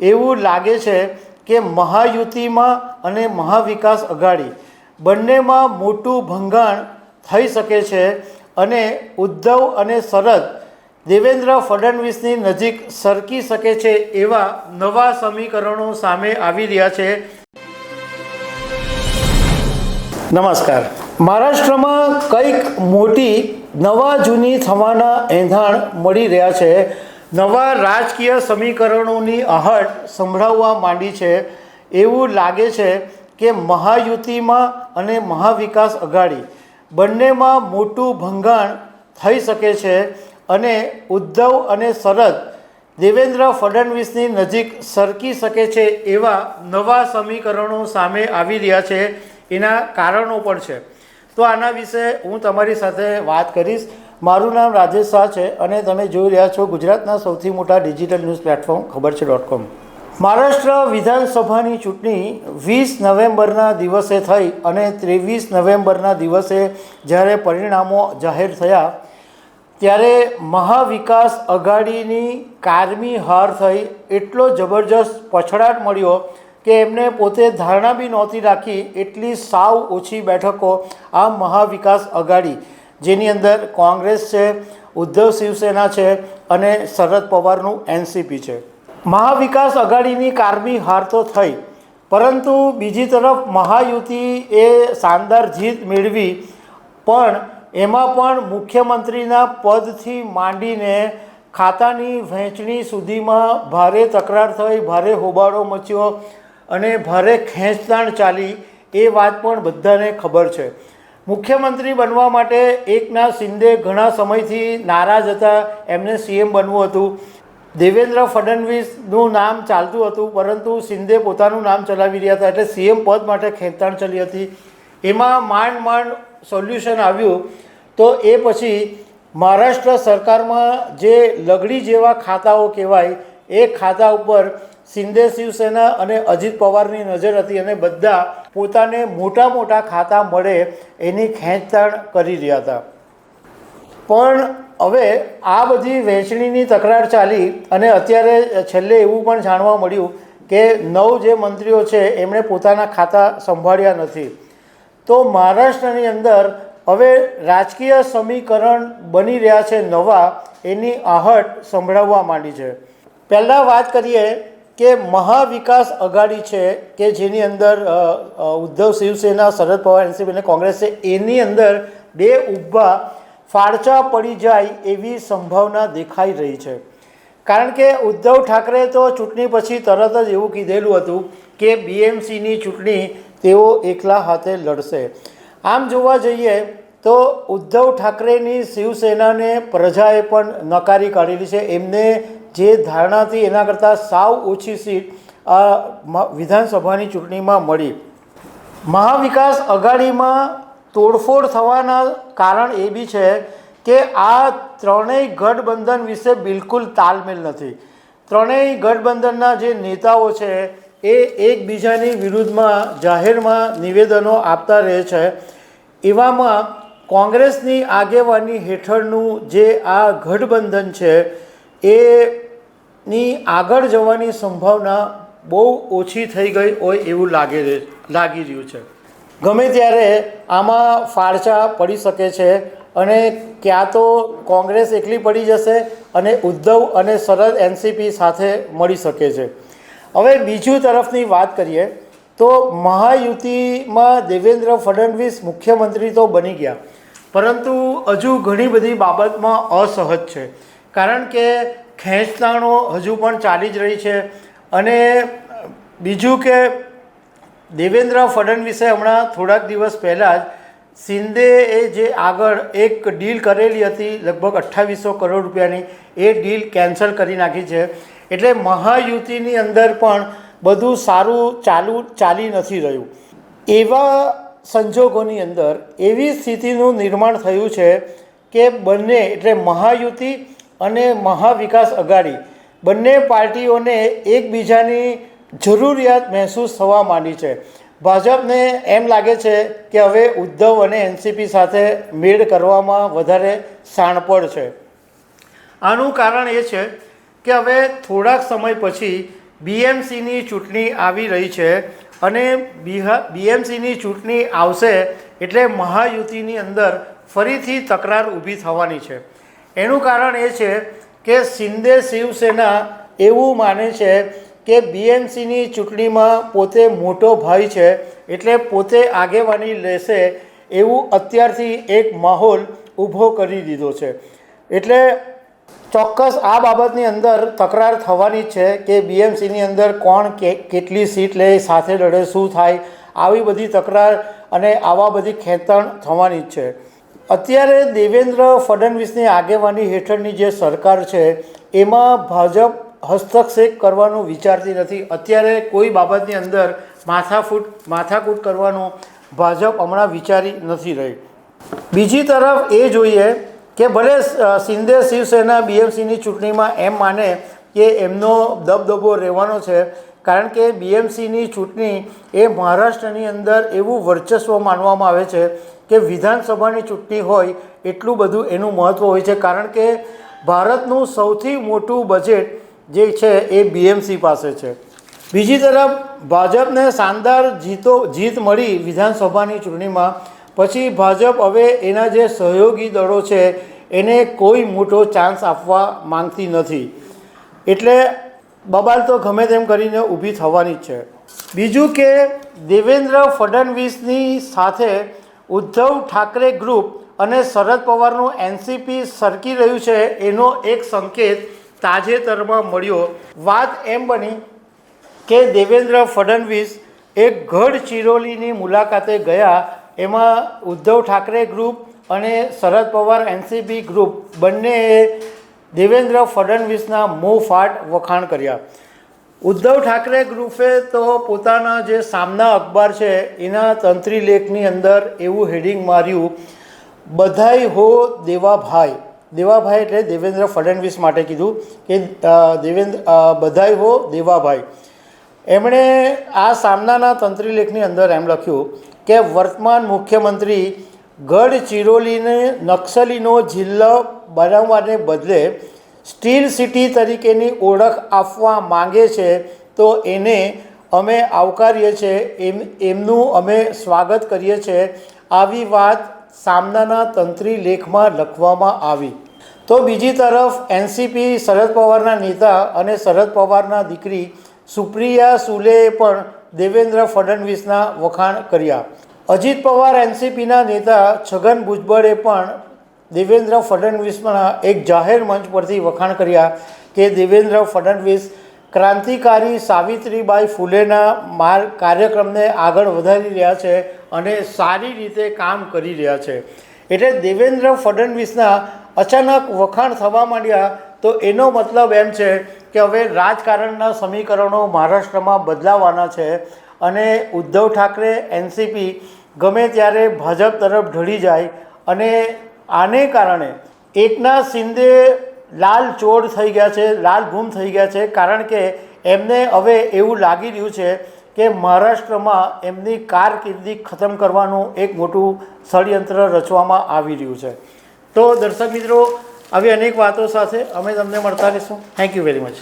એવું લાગે છે કે મહાયુતિમાં અને મહાવિકાસ અઘાડી બંનેમાં મોટું ભંગાણ થઈ શકે છે અને ઉદ્ધવ અને શરદ દેવેન્દ્ર ફડણવીસની નજીક સરકી શકે છે એવા નવા સમીકરણો સામે આવી રહ્યા છે. નમસ્કાર. મહારાષ્ટ્રમાં કંઈક મોટી નવા જૂની થવાના એંધાણ મળી રહ્યા છે. નવા રાજકીય સમીકરણોની આહટ સંભળાવવા માંડી છે. એવું લાગે છે કે મહાયુતિમાં અને મહાવિકાસ અઘાડી બંનેમાં મોટું ભંગાણ થઈ શકે છે અને ઉદ્ધવ અને શરદ દેવેન્દ્ર ફડણવીસની નજીક સરકી શકે છે એવા નવા સમીકરણો સામે આવી રહ્યા છે એના કારણો પણ છે. તો આના વિશે હું તમારી સાથે વાત કરીશ. મારું નામ રાજેશ શાહ છે અને તમે જોઈ રહ્યા છો ગુજરાતના સૌથી મોટા ડિજિટલ ન્યૂઝ પ્લેટફોર્મ, ખબર છે ડોટ કોમ મહારાષ્ટ્ર વિધાનસભાની ચૂંટણી વીસ નવેમ્બરના દિવસે થઈ અને ત્રેવીસ નવેમ્બરના દિવસે જ્યારે પરિણામો જાહેર થયા, ત્યારે મહાવિકાસ અઘાડીની કારમી હાર થઈ, એટલો જબરજસ્ત પછડાટ મળ્યો કે એમને પોતે ધારણા બી નહોતી રાખી એટલી સાવ ઓછી બેઠકો આ મહાવિકાસ અઘાડી જેની અંદર કોંગ્રેસ છે, ઉદ્ધવ શિવસેના છે અને શરદ પવારનું એનસીપી છે. મહાવિકાસ આઘાડીની કારમી હાર તો થઈ, પરંતુ બીજી તરફ મહાયુતિ એ શાનદાર જીત મેળવી, પણ એમાં પણ મુખ્યમંત્રીના પદથી માંડીને ખાતાની વહેંચણી સુધીમાં ભારે તકરાર થઈ, ભારે હોબાળો મચ્યો અને ભારે ખેંચતાણ ચાલી, એ વાત પણ બધાને ખબર છે. મુખ્યમંત્રી બનવા માટે એકનાથ શિંદે ઘણા સમયથી નારાજ હતા. એમને સીએમ બનવું હતું. દેવેન્દ્ર ફડણવીસનું નામ ચાલતું હતું, પરંતુ શિંદે પોતાનું નામ ચલાવી રહ્યા હતા એટલે સીએમ પદ માટે ખેંચાણ ચાલી હતી. એમાં માંડ માંડ સોલ્યુશન આવ્યું. તો એ પછી મહારાષ્ટ્ર સરકારમાં જે લગડી જેવા ખાતાઓ કહેવાય, એ ખાતા ઉપર શિંદે શિવસેના અને અજીત પવારની નજર હતી અને બધા પોતાને મોટા મોટા ખાતા મળે એની ખેંચતાણ કરી રહ્યા હતા. પણ હવે આ બધી વહેંચણીની તકરાર ચાલી અને અત્યારે છેલ્લે એવું પણ જાણવા મળ્યું કે નવ જે મંત્રીઓ છે એમણે પોતાના ખાતા સંભાળ્યા નથી. તો મહારાષ્ટ્રની અંદર હવે રાજકીય સમીકરણ બની રહ્યા છે નવા એની આહટ સંભળાવવા માંડી છે. પહેલાં વાત કરીએ કે મહાવિકાસ અઘાડી છે કે જેની અંદર ઉદ્ધવ શિવસેના, શરદ પવાર, એનસીપી અને કોંગ્રેસ છે, એની અંદર બે ઊભા ફાળચા પડી જાય એવી સંભાવના દેખાઈ રહી છે. કારણ કે ઉદ્ધવ ઠાકરે તો ચૂંટણી પછી તરત જ એવું કીધેલું હતું કે બીએમસીની ચૂંટણી તેઓ એકલા હાથે લડશે. આમ જોવા જઈએ તો ઉદ્ધવ ઠાકરેની શિવસેનાને પ્રજાએ પણ નકારી કાઢેલી છે. એમને જે ધારણા હતી એના કરતાં સાવ ઓછી સીટ આ વિધાનસભાની ચૂંટણીમાં મળી. મહાવિકાસ અઘાડીમાં તોડફોડ થવાના કારણ એ બી છે કે આ ત્રણેય ગઠબંધન વિશે બિલકુલ તાલમેલ નથી. ત્રણેય ગઠબંધનના જે નેતાઓ છે એ એકબીજાની વિરુદ્ધમાં જાહેરમાં નિવેદનો આપતા રહે છે. એવામાં કોંગ્રેસની આગેવાની હેઠળનું જે આ ગઠબંધન છે એની આગળ જવાની સંભાવના બહુ ઓછી થઈ ગઈ હોય એવું લાગે લાગી રહ્યું છે. ગમે ત્યારે આમાં ફાળચા પડી શકે છે અને ક્યાં તો કોંગ્રેસ એકલી પડી જશે અને ઉદ્ધવ અને શરદ એનસીપી સાથે મળી શકે છે. હવે બીજું તરફની વાત કરીએ તો મહાયુતિમાં દેવેન્દ્ર ફડણવીસ મુખ્યમંત્રી તો બની ગયા. પરંતુ હજુ ઘણી બધી બાબતમાં અસહજ છે. કારણ કે ખેંચતાણો હજુ પણ ચાલી જ રહી છે. અને બીજું કે દેવેન્દ્ર ફડણવીસે હમણાં થોડાક દિવસ પહેલાં જ શિંદેએ જે આગળ એક ડીલ કરેલી હતી, લગભગ અઠ્ઠાવીસો કરોડ રૂપિયાની, એ ડીલ કેન્સલ કરી નાખી છે. એટલે મહાયુતિની અંદર પણ બધું સારું ચાલુ ચાલી નથી રહ્યું. એવા સંજોગોની અંદર એવી સ્થિતિનું નિર્માણ થયું છે કે બંને, એટલે મહાયુતિ અને મહાવિકાસ અઘાડી બંને પાર્ટીઓને એકબીજાની જરૂરિયાત મહેસૂસ થવા માંડી છે. ભાજપને એમ લાગે છે કે હવે ઉદ્ધવ અને એનસીપી સાથે મેળ કરવામાં વધારે સાણપડ છે. આનું કારણ એ છે કે હવે થોડાક સમય પછી બીએમસીની ચૂંટણી આવી રહી છે અને બિહા, બીએમસીની ચૂંટણી આવશે એટલે મહાયુતિની અંદર ફરીથી તકરાર ઊભી થવાની છે. એનું કારણ એ છે કે શિંદે શિવસેના એવું માને છે કે બીએમસીની ચૂંટણીમાં પોતે મોટો ભાઈ છે, એટલે પોતે આગેવાની લેશે એવું અત્યારથી એક માહોલ ઊભો કરી દીધો છે. એટલે ચોક્કસ આ બાબતની અંદર તકરાર થવાની છે કે બીએમસીની અંદર કોણ કેટલી સીટ લે, સાથે લડે, શું થાય, આવી બધી તકરાર અને આવા બધી ખેંચાણ થવાની જ છે. અત્યારે દેવેન્દ્ર ફડણવીસની આગેવાની હેઠળની જે સરકાર છે, એમાં ભાજપ હસ્તક્ષેપ કરવાનું વિચારતી નથી. અત્યારે કોઈ બાબતની અંદર માથાફૂટ, માથાકૂટ કરવાનું ભાજપ હમણાં વિચારી નથી રહી બીજી તરફ એ જોઈએ કે ભલે શિંદે શિવસેના બીએમસીની ચૂંટણીમાં એમ માને કે એમનો દબદબો રહેવાનો છે કારણ કે બીએમસીની ચૂંટણી એ મહારાષ્ટ્રની અંદર એવું વર્ચસ્વ માનવામાં આવે છે કે વિધાનસભાની ચૂંટણી હોય એટલું બધું એનું મહત્ત્વ હોય છે. કારણ કે ભારતનું સૌથી મોટું બજેટ જે છે એ બીએમસી પાસે છે. બીજી તરફ ભાજપને શાનદાર જીતો, જીત મળી વિધાનસભાની ચૂંટણીમાં. પછી ભાજપ હવે એના જે સહયોગી દળો છે એને કોઈ મોટો ચાન્સ આપવા માંગતી નથી. એટલે બબાલ તો ગમે તેમ કરીને ઊભી થવાની જ છે. બીજું કે દેવેન્દ્ર ફડણવીસની સાથે ઉદ્ધવ ઠાકરે ગ્રુપ અને શરદ પવારનું એનસીપી સરકી રહ્યું છે એનો એક સંકેત તાજેતરમાં મળ્યો. વાત એમ બની કે દેવેન્દ્ર ફડણવીસ એક ગઢ ચિરોલીની મુલાકાતે ગયા. એમાં ઉદ્ધવ ઠાકરે ગ્રુપ અને શરદ પવાર એનસીપી ગ્રુપ બંનેએ દેવેન્દ્ર ફડણવીસના મોફાટ વખાણ કર્યા. ઉદ્ધવ ઠાકરે ગ્રુપે તો પોતાના જે સામના અખબાર છે, એના તંત્રી લેખની અંદર એવું હેડિંગ માર્યું, બધાય હો દેવાભાઈ દેવાભાઈ એટલે દેવેન્દ્ર ફડણવીસ માટે કીધું કે દેવેન્દ્ર બધાઈ હો દેવાભાઈ એમણે આ સામનાના તંત્રી લેખની અંદર એમ લખ્યું કે, વર્તમાન મુખ્યમંત્રી ગઢ ચિરોલીને નક્સલીનો જિલ્લો બનાવવાને બદલે સ્ટીલ સિટી તરીકેની ઓળખ આપવા માંગે છે, તો એને અમે આવકારીએ છીએ એમ, એમનું અમે સ્વાગત કરીએ છીએ આવી વાત સામનાના તંત્રી લેખમાં લખવામાં આવી. તો બીજી તરફ એનસીપી શરદ પવારના નેતા અને શરદ પવારના દીકરી સુપ્રિયા સુલેએ પણ દેવેન્દ્ર ફડણવીસના વખાણ કર્યા. અજીત પવાર એનસીપીના નેતા છગન ભુજબળે પણ દેવેન્દ્ર ફડણવીસના એક જાહેર મંચ પરથી વખાણ કર્યા કે દેવેન્દ્ર ફડણવીસ ક્રાંતિકારી સાવિત્રીબાઈ ફૂલેના માર્ગ કાર્યક્રમને આગળ વધારી રહ્યા છે અને સારી રીતે કામ કરી રહ્યા છે. એટલે દેવેન્દ્ર ફડણવીસના અચાનક વખાણ થવા માંડ્યા તો એનો મતલબ એમ છે કે હવે રાજકારણના સમીકરણો મહારાષ્ટ્રમાં બદલાવાના છે અને ઉદ્ધવ ઠાકરે એનસીપી ગમે ત્યારે ભાજપ તરફ ઢળી જાય અને આને કારણે એકના શિંદે લાલ ચોર થઈ ગયા છે, લાલ ગુમ થઈ ગયા છે, કારણ કે એમને હવે એવું લાગી રહ્યું છે કે મહારાષ્ટ્રમાં એમની કારકિર્દી ખતમ કરવાનું એક મોટું ષડયંત્ર રચવામાં આવી રહ્યું છે. તો દર્શક મિત્રો, આવી અનેક વાતો સાથે અમે તમને મળતા રહીશું. Thank you very much